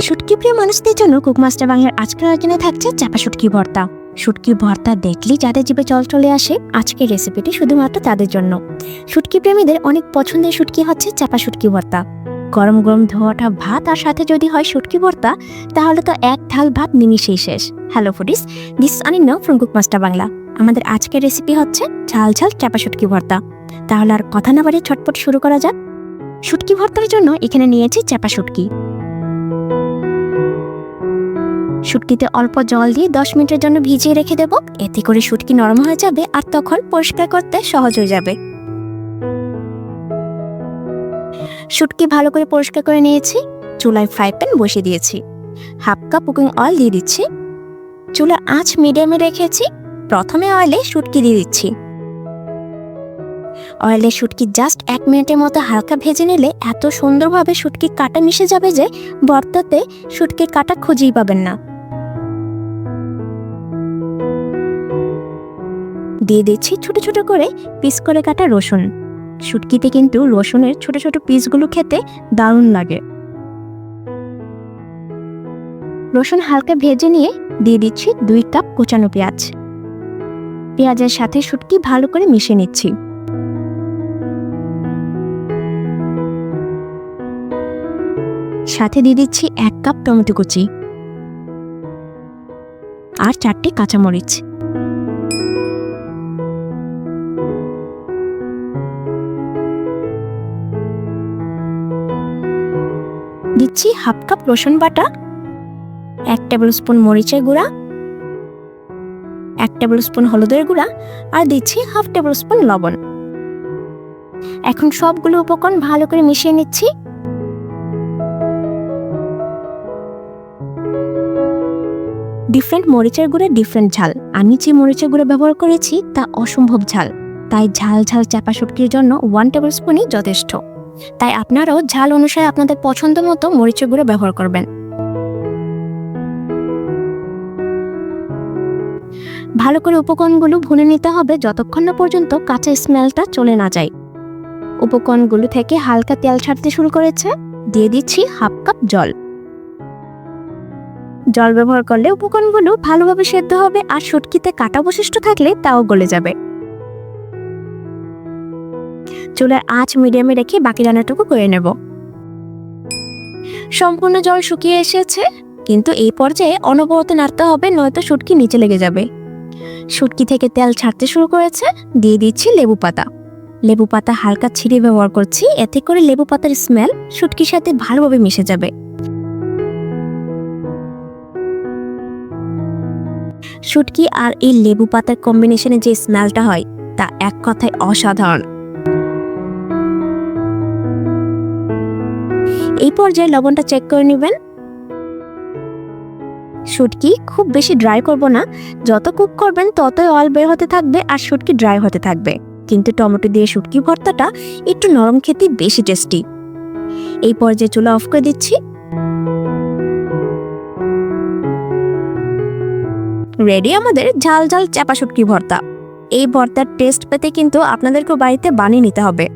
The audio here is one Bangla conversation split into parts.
শুটকি প্রিয় মানুষদের জন্য কুকমাস্টার বাংলার আজকের আয়োজনে থাকছে চাপা শুটকি ভর্তা। শুটকি ভর্তা দেখলেই যাদের জিভে জল চলে আসে, আজকের রেসিপিটি শুধুমাত্র তাদের জন্য। শুটকি প্রেমীদের অনেক পছন্দের শুটকি হচ্ছে চাপা শুটকি ভর্তা। গরম গরম ধোয়াটা ভাত আর সাথে যদি হয় শুটকি ভর্তা, তাহলে তো এক ঢাল ভাত নিমিশেই শেষ। হ্যালো ফুডিস দিস আনিন্ন ফ্রম কুকমাস্টার বাংলা। আমাদের আজকের রেসিপি হচ্ছে ঝাল ঝাল চাপা শুটকি ভর্তা। তাহলে আর কথা না বাড়িয়ে ছটপট শুরু করা যাক। শুটকি ভর্তার জন্য এখানে নিয়েছি চাপা শুটকি। শুটকিতে অল্প জল দিয়ে দশ মিনিটের জন্য ভিজিয়ে রেখে দেব। এতে করে শুটকি নরম হয়ে যাবে আর তখন পরিষ্কার করতে সহজ হয়ে যাবে। শুটকি ভালো করে পরিষ্কার করে নিয়েছি। চুলায় ফ্রাই প্যান বসিয়ে দিয়েছি। হাফ কাপ কুকিং অয়েল দিয়ে দিচ্ছি। চুলার আঁচ মিডিয়ামে রেখেছি। প্রথমে অয়েলে শুটকি দিয়ে দিচ্ছি। অয়েলে শুটকি জাস্ট এক মিনিটের মতো হালকা ভেজে নিলে এত সুন্দরভাবে শুটকি কাটা মিশে যাবে যে বর্তাতে শুটকির কাটা খুঁজেই পাবেন না। দিয়ে দিচ্ছি ছোট ছোট করে পিস করে কাটা রসুন। শুটকিতে কিন্তু রসুনের ছোট ছোট পিসগুলো খেতে দারুণ লাগে। রসুন হালকা ভেজে নিয়ে দিয়ে দিচ্ছি দুই কাপ কোচানো পেঁয়াজ। পেঁয়াজের সাথে শুটকি ভালো করে মিশে নিচ্ছি। সাথে দিয়ে দিচ্ছি এক কাপ টমেটো কুচি। আর চারটি কাঁচামরিচ। দিচ্ছি হাফ কাপ রসুন বাটা, এক টেবিল স্পুন মরিচের গুঁড়া, এক টেবিল স্পুন হলুদের গুঁড়া আর দিচ্ছি হাফ টেবিল স্পুন লবণ। এখন সবগুলো উপকরণ ভালো করে মিশিয়ে নিচ্ছি। ডিফারেন্ট মরিচের গুঁড়ে ডিফারেন্ট ঝাল। আমি যে মরিচের গুঁড়ো ব্যবহার করেছি তা অসম্ভব ঝাল। তাই ঝাল ঝাল চাপা শুটকির জন্য ওয়ান টেবিল স্পুনই যথেষ্ট। তাই আপনারাও ঝাল অনুসারে আপনাদের পছন্দ মতো মরিচের গুঁড়ো ব্যবহার করবেন। ভালো করে উপকরণগুলো ভুনে নিতে হবে যতক্ষণ না পর্যন্ত কাঁচা স্মেলটা চলে না যায়। উপকরণগুলো থেকে হালকা তেল ছাড়তে শুরু করেছে। দিয়ে দিচ্ছি হাফ কাপ জল। জল ব্যবহার করলে উপকরণগুলো ভালোভাবে সেদ্ধ হবে আর শুটকিতে কাটা অবশিষ্ট থাকলে তাও গলে যাবে। চুলার আঁচ মিডিয়ামে রেখে বাকি রান্নাটুকু করে নেব। সম্পূর্ণ জল শুকিয়ে এসেছে, কিন্তু এই পর্যায়ে অনবরত নাড়তে হবে, নয়তো শুটকি নিচে লেগে যাবে। শুটকি থেকে তেল ছাড়তে শুরু করেছে, দিয়ে দিচ্ছি লেবু পাতা। লেবু পাতা হালকা ছিঁড়ে ব্যবহার করছি, এতে করে লেবু পাতার স্মেল শুটকির সাথে ভালোভাবে মিশে যাবে। শুটকি আর এই লেবু পাতার কম্বিনেশনে যে স্মেলটা হয়, তা এক কথায় অসাধারণ। এই পর্যায়ে লবণটা চেক করে নেবেন। শুটকি খুব বেশি ড্রাই করব না। যত কুক করবেন, ততই অয়েল বের হতে থাকবে আর শুটকি ড্রাই হতে থাকবে। কিন্তু টমেটো দিয়ে শুটকি ভর্তাটা একটু নরম খেতে বেশি টেস্টি এই পর্যায়ে চুলা অফ করে দিচ্ছি। রেডি আমাদের ঝাল ঝাল চাপা শুটকি ভর্তা। এই ভর্তার টেস্ট পেতে কিন্তু আপনাদেরকেও বাড়িতে বানিয়ে নিতে হবে।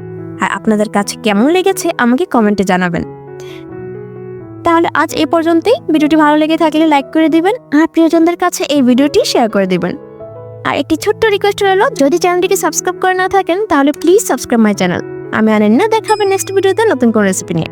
আর আপনাদের কাছে কেমন লেগেছে আমাকে কমেন্টে জানাবেন। তাহলে আজ এ পর্যন্তই। ভিডিওটি ভালো লেগে থাকলে লাইক করে দিবেন আর প্রিয়জনদের কাছে এই ভিডিওটি শেয়ার করে দিবেন। আর একটি ছোট্ট রিকোয়েস্ট রইল, যদি চ্যানেলটিকে সাবস্ক্রাইব করে না থাকেন, তাহলে প্লিজ সাবস্ক্রাইব মাই চ্যানেল আমি আনেন না দেখাবে নেক্সট ভিডিওতে নতুন কোনো রেসিপি নিয়ে।